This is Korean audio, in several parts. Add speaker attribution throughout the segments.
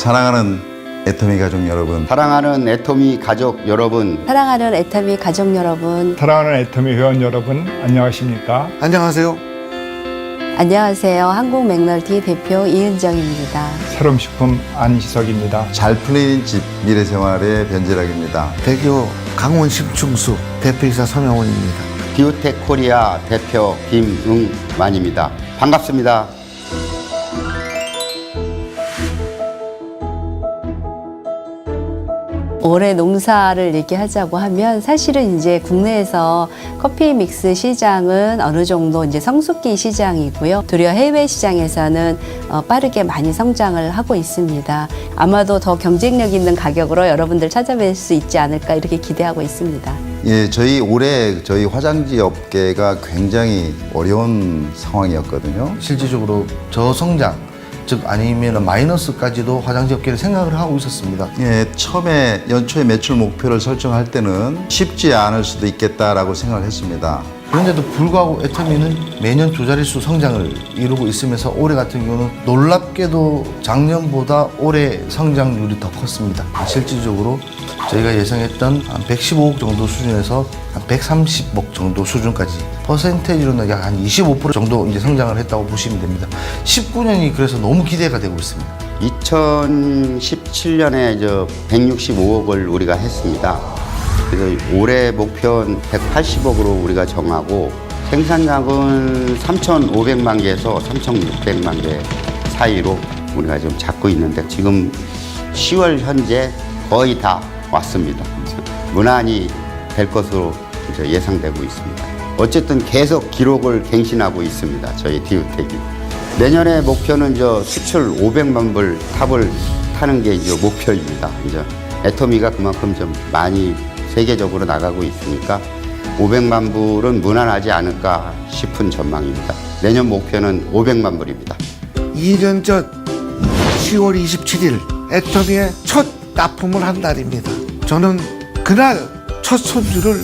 Speaker 1: 사랑하는 애터미 가족 여러분,
Speaker 2: 사랑하는 애토미 가족 여러분,
Speaker 3: 사랑하는 애터미 가족 여러분,
Speaker 4: 사랑하는 애터미 회원 여러분 안녕하십니까?
Speaker 5: 안녕하세요.
Speaker 3: 안녕하세요. 한국 맥널티 대표 이은정입니다.
Speaker 4: 새로운 식품 안희석입니다.
Speaker 1: 잘 풀리는 집 미래생활의 변재락입니다.
Speaker 5: 대교 강원 심충수 대표이사 서명원입니다.
Speaker 2: 비오텍 코리아 대표 김응만입니다. 반갑습니다.
Speaker 3: 올해 농사를 얘기하자고 하면 사실은 이제 국내에서 커피 믹스 시장은 어느 정도 이제 성숙기 시장이고요. 도리어 해외 시장에서는 어, 빠르게 많이 성장을 하고 있습니다. 아마도 더 경쟁력 있는 가격으로 여러분들 찾아뵐 수 있지 않을까 이렇게 기대하고 있습니다.
Speaker 1: 예, 저희 올해 저희 화장지 업계가 굉장히 어려운 상황이었거든요.
Speaker 5: 실질적으로 저성장 즉 아니면 마이너스까지도 화장지 업계를 생각을 하고 있었습니다.
Speaker 1: 예, 처음에 연초에 매출 목표를 설정할 때는 쉽지 않을 수도 있겠다라고 생각을 했습니다.
Speaker 5: 그런데도 불구하고 애터미는 매년 두 자릿수 성장을 이루고 있으면서 올해 같은 경우는 놀랍게도 작년보다 올해 성장률이 더 컸습니다. 실질적으로 저희가 예상했던 한 115억 정도 수준에서 한 130억 정도 수준까지 퍼센테이지로는 약 한 25% 정도 이제 성장을 했다고 보시면 됩니다. 19년이 그래서 너무 기대가 되고 있습니다.
Speaker 2: 2017년에 저 165억을 우리가 했습니다. 그래서 올해 목표는 180억으로 우리가 정하고 생산량은 3,500만 개에서 3,600만 개 사이로 우리가 지금 잡고 있는데 지금 10월 현재 거의 다 왔습니다. 무난히 될 것으로 예상되고 있습니다. 어쨌든 계속 기록을 갱신하고 있습니다. 저희 디우텍이. 내년의 목표는 저 수출 500만 불 탑을 타는 게 이제 목표입니다. 이제 애터미가 그만큼 좀 많이 세계적으로 나가고 있으니까 500만 불은 무난하지 않을까 싶은 전망입니다. 내년 목표는 500만 불입니다.
Speaker 5: 2년 전 10월 27일 애터미의 첫 납품을 한 날입니다. 저는 그날 첫 손주를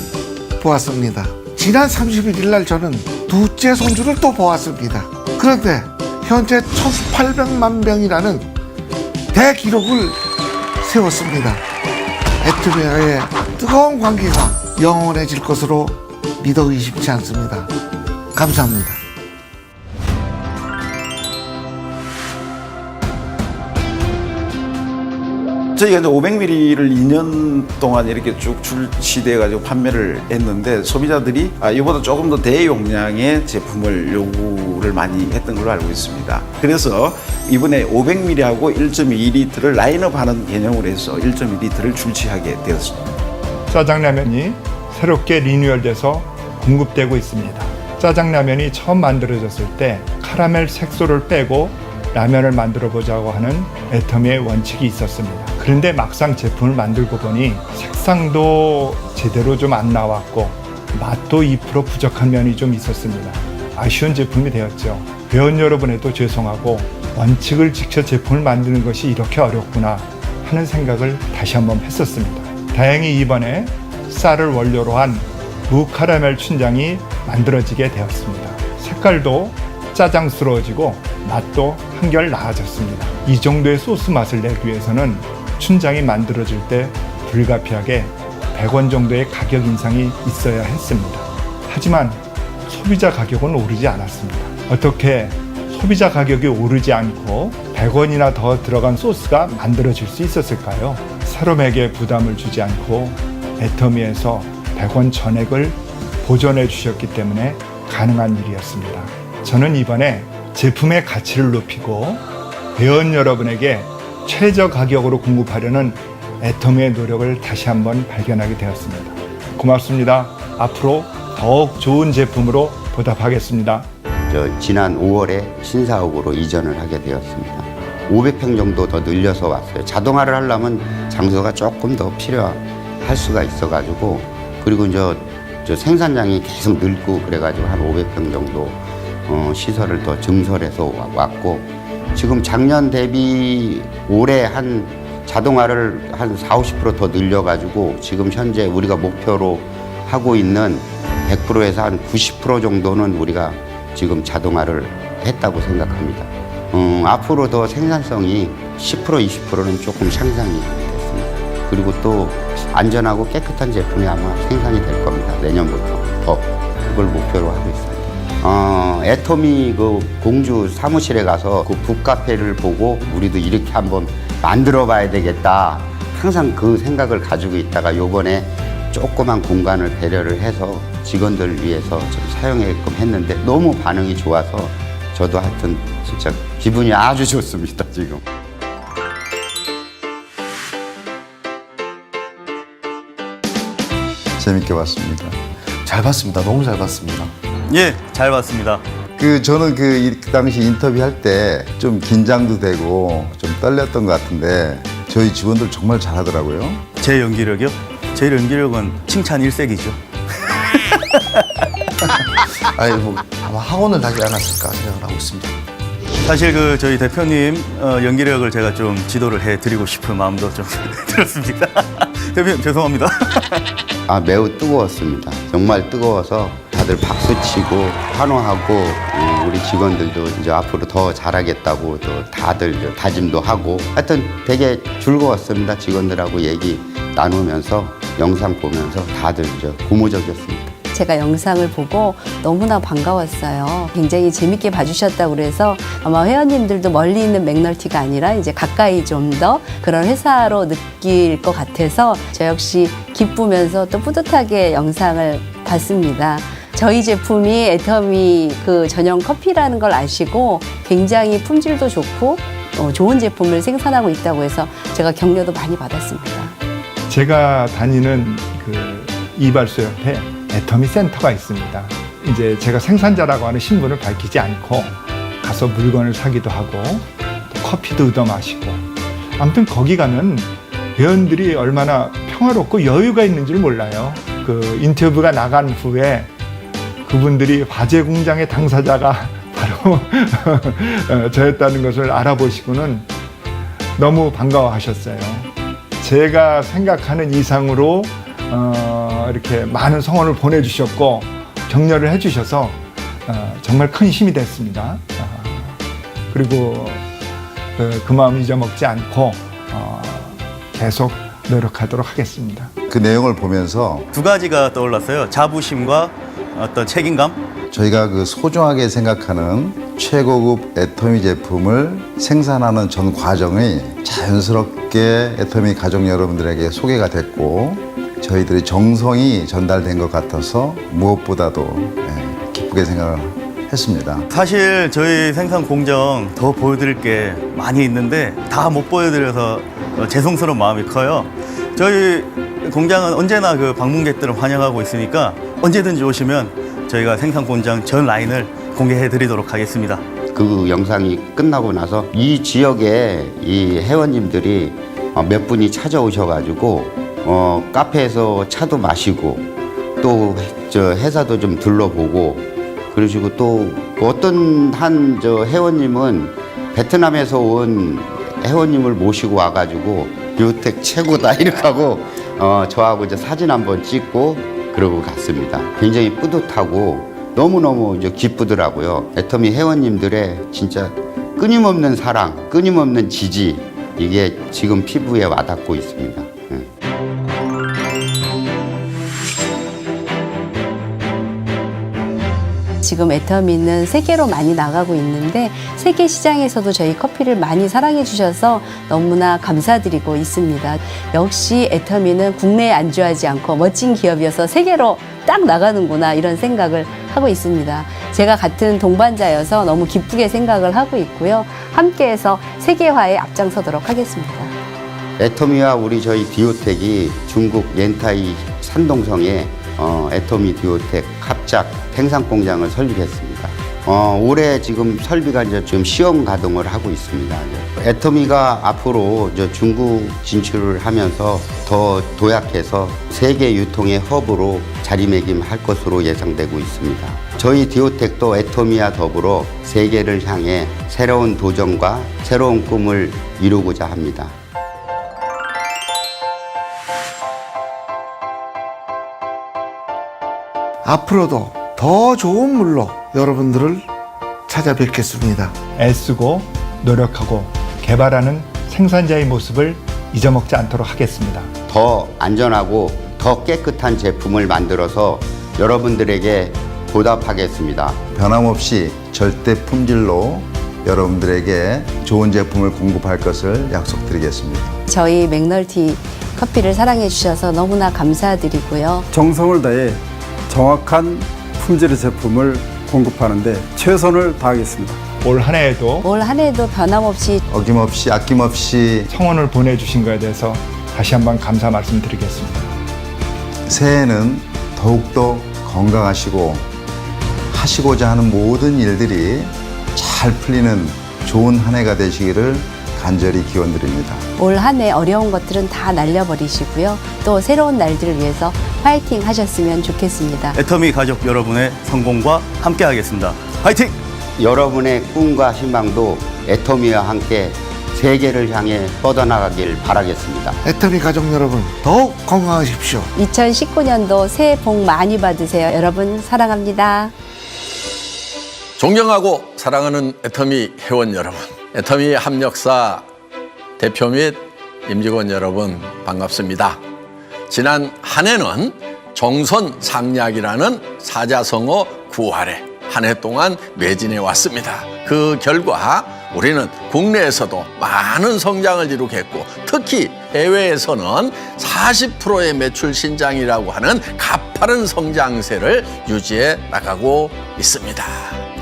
Speaker 5: 보았습니다. 지난 31일 날 저는 두째 손주를 또 보았습니다. 그런데 현재 1,800만 병이라는 대기록을 세웠습니다. 애터미와의 뜨거운 관계가 영원해질 것으로 믿어 의심치 않습니다. 감사합니다.
Speaker 6: 저희가 이제 500ml를 2년 동안 이렇게 쭉 출시돼 가지고 판매를 했는데 소비자들이 아, 이보다 조금 더 대용량의 제품을 요구를 많이 했던 걸로 알고 있습니다. 그래서 이번에 500ml하고 1.2리터를 라인업하는 개념으로 해서 1.2리터를 출시하게 되었습니다.
Speaker 4: 짜장라면이 새롭게 리뉴얼돼서 공급되고 있습니다. 짜장라면이 처음 만들어졌을 때 카라멜 색소를 빼고 라면을 만들어 보자고 하는 애터미의 원칙이 있었습니다. 그런데 막상 제품을 만들고 보니 색상도 제대로 좀 안 나왔고 맛도 2% 부족한 면이 좀 있었습니다. 아쉬운 제품이 되었죠. 회원 여러분에도 죄송하고 원칙을 지켜 제품을 만드는 것이 이렇게 어렵구나 하는 생각을 다시 한번 했었습니다. 다행히 이번에 쌀을 원료로 한 무카라멜 춘장이 만들어지게 되었습니다. 색깔도 짜장스러워지고 맛도 한결 나아졌습니다. 이 정도의 소스 맛을 내기 위해서는 춘장이 만들어질 때 불가피하게 100원 정도의 가격 인상이 있어야 했습니다. 하지만 소비자 가격은 오르지 않았습니다. 어떻게 소비자 가격이 오르지 않고 100원이나 더 들어간 소스가 만들어질 수 있었을까요? 사람에게 부담을 주지 않고 애터미에서 100원 전액을 보존해 주셨기 때문에 가능한 일이었습니다. 저는 이번에 제품의 가치를 높이고 회원 여러분에게 최저 가격으로 공급하려는 애터미의 노력을 다시 한번 발견하게 되었습니다. 고맙습니다. 앞으로 더욱 좋은 제품으로 보답하겠습니다.
Speaker 2: 저 지난 5월에 신사옥으로 이전을 하게 되었습니다. 500평 정도 더 늘려서 왔어요. 자동화를 하려면 장소가 조금 더 필요할 수가 있어가지고 그리고 저, 저 생산량이 계속 늘고 그래가지고 한 500평 정도 어, 시설을 더 증설해서 와- 왔고 지금 작년 대비 올해 한 자동화를 한 4, 50%더 늘려가지고 지금 현재 우리가 목표로 하고 있는 100%에서 한 90% 정도는 우리가 지금 자동화를 했다고 생각합니다. 음, 앞으로 더 생산성이 10% 20%는 조금 향상이 됐습니다. 그리고 또 안전하고 깨끗한 제품이 아마 생산이 될 겁니다. 내년부터 더 그걸 목표로 하고 있습니다. 어, 애터미 그 공주 사무실에 가서 그 북카페를 보고 우리도 이렇게 한번 만들어 봐야 되겠다. 항상 그 생각을 가지고 있다가 요번에 조그만 공간을 배려를 해서 직원들 위해서 좀 사용하게끔 했는데 너무 반응이 좋아서 저도 하여튼 진짜 기분이 아주 좋습니다, 지금.
Speaker 1: 재밌게 봤습니다.
Speaker 5: 잘 봤습니다. 너무 잘 봤습니다.
Speaker 7: 예, 잘 봤습니다.
Speaker 1: 그 저는 그, 이- 그 당시 인터뷰할 때 좀 긴장도 되고 좀 떨렸던 것 같은데 저희 직원들 정말 잘하더라고요.
Speaker 7: 제 연기력이요? 제 연기력은 칭찬 일색이죠.
Speaker 5: 아니 뭐 아마 학원을 다시 않았을까 생각을 하고 있습니다.
Speaker 7: 사실 그 저희 대표님 어, 연기력을 제가 좀 지도를 해드리고 싶은 마음도 좀 들었습니다. 대표님 죄송합니다.
Speaker 2: 아, 매우 뜨거웠습니다. 정말 뜨거워서 다들 박수 치고 환호하고 음, 우리 직원들도 이제 앞으로 더 잘하겠다고 또 다들 다짐도 하고 하여튼 되게 즐거웠습니다. 직원들하고 얘기 나누면서 영상 보면서 다들 이제 고무적이었습니다.
Speaker 3: 제가 영상을 보고 너무나 반가웠어요. 굉장히 재밌게 봐주셨다고 그래서 아마 회원님들도 멀리 있는 맥널티가 아니라 이제 가까이 좀 더 그런 회사로 느낄 것 같아서 저 역시 기쁘면서 또 뿌듯하게 영상을 봤습니다. 저희 제품이 애터미 그 전용 커피라는 걸 아시고 굉장히 품질도 좋고 어, 좋은 제품을 생산하고 있다고 해서 제가 격려도 많이 받았습니다.
Speaker 4: 제가 다니는 그 이발소 옆에 애터미 센터가 있습니다. 이제 제가 생산자라고 하는 신분을 밝히지 않고 가서 물건을 사기도 하고 또 커피도 얻어 마시고 아무튼 거기 가면 회원들이 얼마나 평화롭고 여유가 있는지를 몰라요. 그 인터뷰가 나간 후에 그분들이 화재 공장의 당사자가 바로 어, 저였다는 것을 알아보시고는 너무 반가워하셨어요. 제가 생각하는 이상으로 어, 이렇게 많은 성원을 보내주셨고 격려를 해주셔서 어, 정말 큰 힘이 됐습니다. 어, 그리고 그, 그 마음 잊어먹지 않고 어, 계속 노력하도록 하겠습니다.
Speaker 1: 그 내용을 보면서
Speaker 7: 두 가지가 떠올랐어요. 자부심과 어떤 책임감.
Speaker 1: 저희가 그 소중하게 생각하는 최고급 애터미 제품을 생산하는 전 과정이 자연스럽게 애터미 가족 여러분들에게 소개가 됐고 저희들의 정성이 전달된 것 같아서 무엇보다도 예, 기쁘게 생각을 했습니다.
Speaker 7: 사실 저희 생산 공정 더 보여드릴 게 많이 있는데 다 못 보여드려서 어, 죄송스러운 마음이 커요. 저희 공장은 언제나 그 방문객들을 환영하고 있으니까 언제든지 오시면 저희가 생산 공장 전 라인을 공개해 드리도록 하겠습니다.
Speaker 2: 그 영상이 끝나고 나서 이 지역에 이 회원님들이 어, 몇 분이 찾아오셔가지고 어, 카페에서 차도 마시고 또 저 회사도 좀 둘러보고 그러시고 또 어떤 한 저 회원님은 베트남에서 온 회원님을 모시고 와가지고 뷰텍 최고다 이렇게 하고 어, 저하고 이제 사진 한번 찍고 그러고 갔습니다. 굉장히 뿌듯하고 너무너무 이제 기쁘더라고요. 애터미 회원님들의 진짜 끊임없는 사랑, 끊임없는 지지 이게 지금 피부에 와닿고 있습니다.
Speaker 3: 지금 애터미는 세계로 많이 나가고 있는데 세계 시장에서도 저희 커피를 많이 사랑해 주셔서 너무나 감사드리고 있습니다. 역시 애터미는 국내에 안주하지 않고 멋진 기업이어서 세계로 딱 나가는구나 이런 생각을 하고 있습니다. 제가 같은 동반자여서 너무 기쁘게 생각을 하고 있고요. 함께해서 세계화에 앞장서도록 하겠습니다.
Speaker 2: 애터미와 우리 저희 디오텍이 중국 옌타이 산동성에 어, 애터미 디오텍 합작 생산 공장을 설립했습니다. 어, 올해 지금 설비가 이제 지금 시험 가동을 하고 있습니다. 애터미가 앞으로 이제 중국 진출을 하면서 더 도약해서 세계 유통의 허브로 자리매김할 것으로 예상되고 있습니다. 저희 디오텍도 애터미와 더불어 세계를 향해 새로운 도전과 새로운 꿈을 이루고자 합니다.
Speaker 5: 앞으로도 더 좋은 물로 여러분들을 찾아뵙겠습니다.
Speaker 4: 애쓰고 노력하고 개발하는 생산자의 모습을 잊어먹지 않도록 하겠습니다.
Speaker 2: 더 안전하고 더 깨끗한 제품을 만들어서 여러분들에게 보답하겠습니다.
Speaker 1: 변함없이 절대 품질로 여러분들에게 좋은 제품을 공급할 것을 약속드리겠습니다.
Speaker 3: 저희 맥널티 커피를 사랑해 주셔서 너무나 감사드리고요.
Speaker 8: 정성을 다해 정확한 품질의 제품을 공급하는데 최선을 다하겠습니다.
Speaker 4: 올 한 해에도
Speaker 3: 올 한 해도 변함없이
Speaker 1: 어김없이 아낌없이
Speaker 4: 성원을 보내주신 것에 대해서 다시 한번 감사 말씀드리겠습니다.
Speaker 1: 새해에는 더욱더 건강하시고 하시고자 하는 모든 일들이 잘 풀리는 좋은 한 해가 되시기를 간절히 기원드립니다.
Speaker 3: 올 한 해 어려운 것들은 다 날려버리시고요. 또 새로운 날들을 위해서 파이팅 하셨으면 좋겠습니다.
Speaker 7: 애터미 가족 여러분의 성공과 함께하겠습니다. 화이팅!
Speaker 2: 여러분의 꿈과 희망도 애터미와 함께 세계를 향해 뻗어나가길 바라겠습니다.
Speaker 9: 애터미 가족 여러분 더욱 건강하십시오.
Speaker 3: 2019년도 새해 복 많이 받으세요. 여러분 사랑합니다.
Speaker 10: 존경하고 사랑하는 애터미 회원 여러분, 애터미 합력사 대표 및 임직원 여러분 반갑습니다. 지난 한 해는 정선 상략이라는 사자성어 구활에 한 해 동안 매진해 왔습니다. 그 결과 우리는 국내에서도 많은 성장을 이루겠고 특히 해외에서는 40%의 매출 신장이라고 하는 가파른 성장세를 유지해 나가고 있습니다.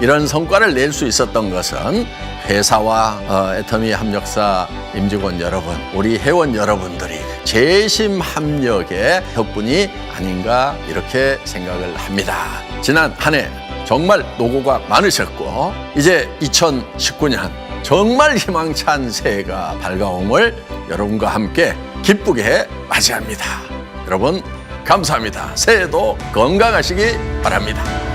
Speaker 10: 이런 성과를 낼 수 있었던 것은 회사와 어, 애터미 합력사 임직원 여러분, 우리 회원 여러분들이 재심 합력의 덕분이 아닌가 이렇게 생각을 합니다. 지난 한 해 정말 노고가 많으셨고 이제 2019년 정말 희망찬 새해가 밝아옴을 여러분과 함께 기쁘게 맞이합니다. 여러분 감사합니다. 새해도 건강하시기 바랍니다.